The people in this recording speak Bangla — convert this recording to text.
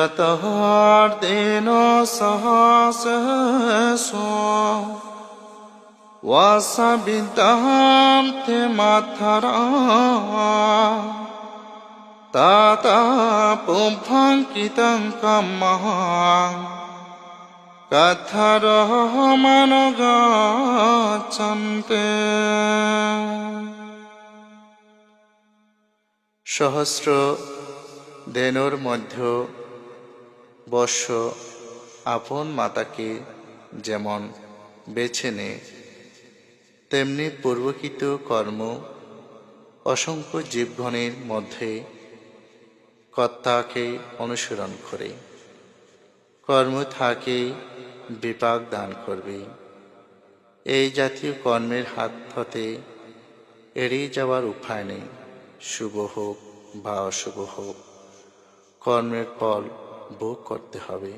ततःर्देन सहसो वासविद्यार्थमाथरा ताता पुभङ्कितं कमः कथरहमनुगच्छन्ते সহস্র দেনর মধ্য বর্ষ আপন মাতাকে যেমন বেছে নে, তেমনি পূর্বকৃত কর্ম অসংখ্য জীবগণের মধ্যে কর্তাকে অনুসরণ করে। কর্ম থাকে বিপাক দান করবে। এই জাতীয় কর্মের হাত হতে এড়িয়ে যাওয়ার উপায় নেই। শুভ হোক বা অশুভ হোক, কর্মের ফল ভোগ করতে হবে